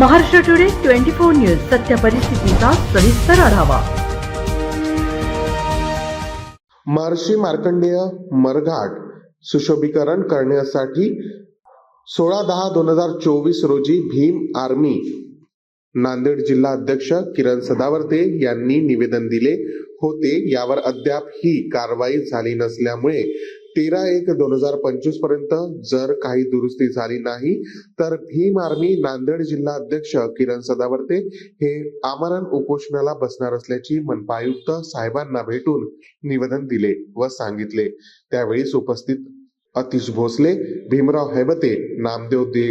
Maharashtra today twenty four news सत्य परिस्थितीचा सविस्तर आढावा. महर्षी मार्कंडेय मरघाट सुशोभीकरण करण्यासाठी सोळा दहा दोन हजार चोवीस रोजी भीम आर्मी नांदेड जिल्हा अध्यक्ष किरण सदावर्ते यांनी निवेदन दिले होते. यावर अद्याप ही कारवाई झाली नसल्यामुळे तेरा एक दोन हजार पंचवीसपर्यंत जर काही दुरुस्ती झाली नाही तर भीम आर्मी नांदेड जिल्हा अध्यक्ष किरण सदावर्ते हे आमरण उपोषणाला बसणार असल्याची मनपा आयुक्त साहेबांना भेटून निवेदन दिले व सांगितले. त्यावेळी उपस्थित अतिश भोसले भीमराव हैबते नामदेव दे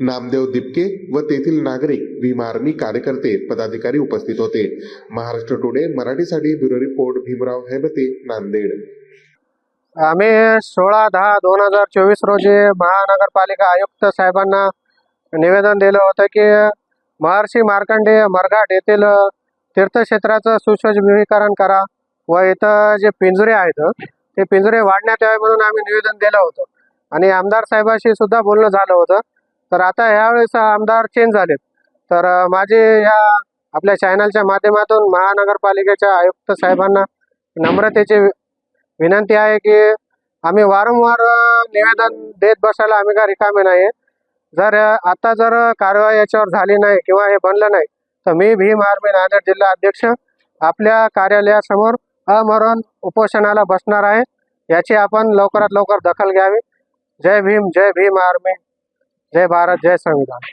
नामदेव दिपके व तेथील नागरिक भीम आर्मी कार्यकर्ते पदाधिकारी उपस्थित होते. महाराष्ट्र टुडे मराठीसाठी ब्युरो रिपोर्ट भीमराव हैबते नांदेड. आम्ही सोळा दहा दोन हजार चोवीस रोजी महानगरपालिका आयुक्त साहेबांना निवेदन दिलं होतं की महर्षी मार्कंडेय मरघाट येथील तीर्थक्षेत्राचं सुशोभीकरण करा व इथं जे पिंजरे आहेत ते पिंजरे वाढण्यात यावे म्हणून आम्ही निवेदन दिलं होतं. आणि आमदार साहेबाशी सुद्धा बोलणं झालं होतं. तर आता ह्यावेळेस आमदार चेंज झालेत. तर माझे या आपल्या चॅनलच्या माध्यमातून महानगरपालिकेच्या आयुक्त साहेबांना नम्रतेचे विनंती आहे की आम्ही वारंवार निवेदन देत बसायला आम्ही का रिकामे नाही जर आता जर कारवाई याच्यावर झाली नाही किंवा हे बनलं नाही तर मी भीम आर्मी नांदेड जिल्हा अध्यक्ष आपल्या कार्यालयासमोर अमरण उपोषणाला बसणार आहे. याची आपण लवकरात लवकर दखल घ्यावी. जय भीम जय भीम आर्मी. जय भारत जय संविधान.